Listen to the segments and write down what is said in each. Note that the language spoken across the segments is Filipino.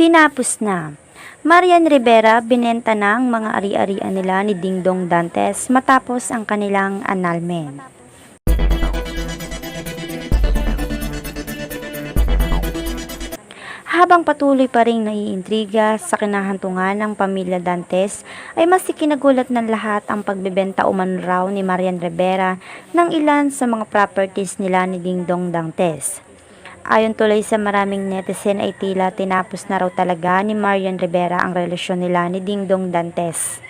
Tinapos na. Marian Rivera binenta na ang mga ari-arian nila ni Dingdong Dantes matapos ang kanilang annulment. Habang patuloy pa rin naiintriga sa kinahantungan ng pamilya Dantes, ay mas ikinagulat ng lahat ang pagbebenta umano raw ni Marian Rivera ng ilan sa mga properties nila ni Dingdong Dantes. Ayon tuloy sa maraming netizen ay tila tinapos na raw talaga ni Marian Rivera ang relasyon nila ni Dingdong Dantes.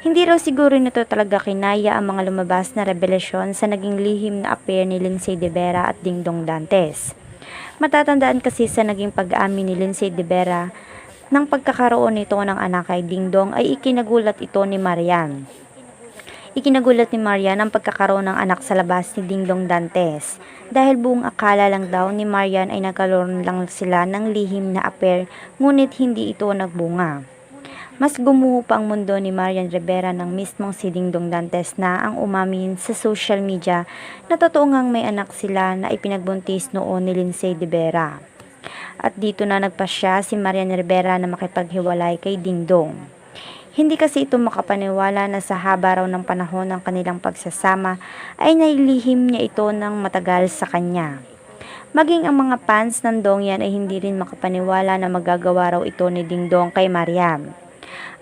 Hindi raw siguro nito talaga kinaya ang mga lumabas na revelasyon sa naging lihim na affair ni Lindsay De Vera at Dingdong Dantes. Matatandaan kasi sa naging pag-amin ni Lindsay De Vera ng pagkakaroon nito ng anak kay Dingdong ay ikinagulat ito ni Marian. Ikinagulat ni Marian ang pagkakaroon ng anak sa labas ni Dingdong Dantes dahil buong akala lang daw ni Marian ay nagkaroon lang sila ng lihim na affair ngunit hindi ito nagbunga. Mas gumuho pa ang mundo ni Marian Rivera ng mismong si Dingdong Dantes na ang umamin sa social media na totoo ngang may anak sila na ipinagbuntis noon ni Lindsay De Vera. At dito na nagpasya si Marian Rivera na makipaghiwalay kay Dingdong. Hindi kasi ito makapaniwala na sa haba raw ng panahon ng kanilang pagsasama ay nailihim niya ito ng matagal sa kanya. Maging ang mga fans ng Dongyan ay hindi rin makapaniwala na magagawa raw ito ni Dingdong kay Mariam.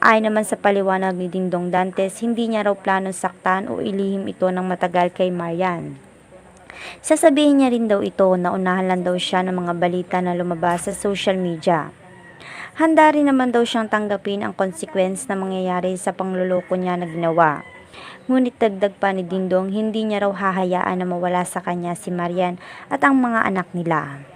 Ay naman sa paliwanag ni Dingdong Dantes, hindi niya raw plano saktan o ilihim ito ng matagal kay Marian. Sasabihin niya rin daw ito na unahan lang daw siya ng mga balita na lumabas sa social media. Handa rin naman daw siyang tanggapin ang consequence na mangyayari sa pangluloko niya na ginawa. Ngunit dagdag pa ni Dingdong, hindi niya raw hahayaan na mawala sa kanya si Marian at ang mga anak nila.